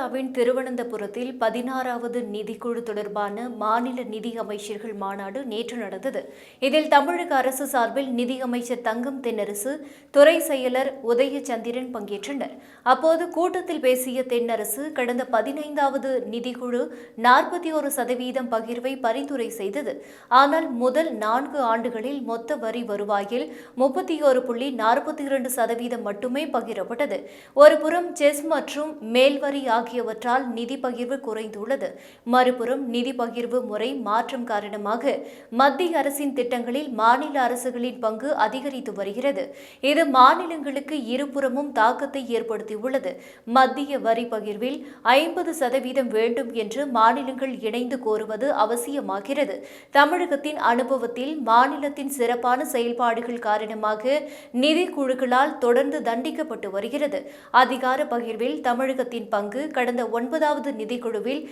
கேரளாவின் திருவனந்தபுரத்தில் பதினாறாவது நிதிக்குழு தொடர்பான மாநில நிதி அமைச்சர்கள் மாநாடு நேற்று நடந்தது. இதில் தமிழக அரசு சார்பில் நிதி அமைச்சர் தங்கம் தென்னரசு துறை செயலர் உதயச்சந்திரன் பங்கேற்றனர். அப்போது கூட்டத்தில் பேசிய தென்னரசு கடந்த பதினைந்தாவது நிதிக்குழு நாற்பத்தி ஒரு சதவீதம் பகிர்வை பரிந்துரை செய்தது. ஆனால் முதல் நான்கு ஆண்டுகளில் மொத்த வரி வருவாயில் முப்பத்தி ஒரு புள்ளி நாற்பத்தி இரண்டு சதவீதம் மட்டுமே பகிரப்பட்டது. ஒருபுறம் செஸ் மற்றும் மேல்வரி ஆகியவற்றால் நிதி பகிர்வு குறைந்துள்ளது. மறுபுறம் நிதி பகிர்வு முறை மாற்றம் காரணமாக மத்திய அரசின் திட்டங்களில் மாநில அரசுகளின் பங்கு அதிகரித்து வருகிறது. இது மாநிலங்களுக்கு இருபுறமும் தாக்கத்தை ஏற்படுத்தியுள்ளது. மத்திய வரி பகிர்வில் ஐம்பது சதவீதம் வேண்டும் என்று மாநிலங்கள் இணைந்து கோருவது அவசியமாகிறது. தமிழகத்தின் அனுபவத்தில் மாநிலத்தின் சிறப்பான செயல்பாடுகள் காரணமாக நிதி குழுக்களால் தொடர்ந்து தண்டிக்கப்பட்டு வருகிறது. அதிகார பகிர்வில் தமிழகத்தின் பங்கு கடந்த ஒன்பதாவது நிதிக்குழுவில்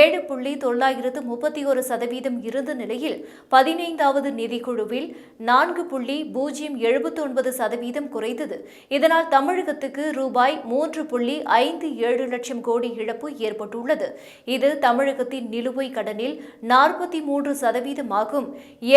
ஏழு புள்ளி தொள்ளாயிரத்து முப்பத்தி ஒரு சதவீதம் இருந்த நிலையில் பதினைந்தாவது நிதிக்குழுவில் நான்கு புள்ளி பூஜ்ஜியம் எழுபத்தி ஒன்பது சதவீதம் குறைந்தது. இதனால் தமிழகத்துக்கு ரூபாய் மூன்று புள்ளி ஐந்து ஏழு லட்சம் கோடி இழப்பு ஏற்பட்டுள்ளது. இது தமிழகத்தின் நிலுவை கடனில் நாற்பத்தி மூன்று சதவீதமாகும்.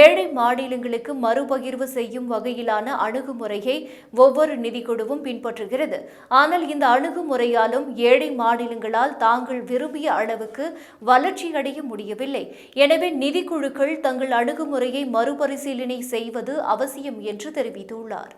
ஏழை மாநிலங்களுக்கு மறுபகிர்வு செய்யும் வகையிலான அணுகுமுறையை ஒவ்வொரு நிதிக்குழுவும் பின்பற்றுகிறது. ஆனால் இந்த அணுகுமுறையாலும் ஏழை மாநிலங்கள் மாநிலங்களால் தாங்கள் விரும்பிய அளவுக்கு வளர்ச்சியடைய முடியவில்லை. எனவே நிதிக்குழுக்கள் தங்கள் அணுகுமுறையை மறுபரிசீலனை செய்வது அவசியம் என்று தெரிவித்துள்ளார்.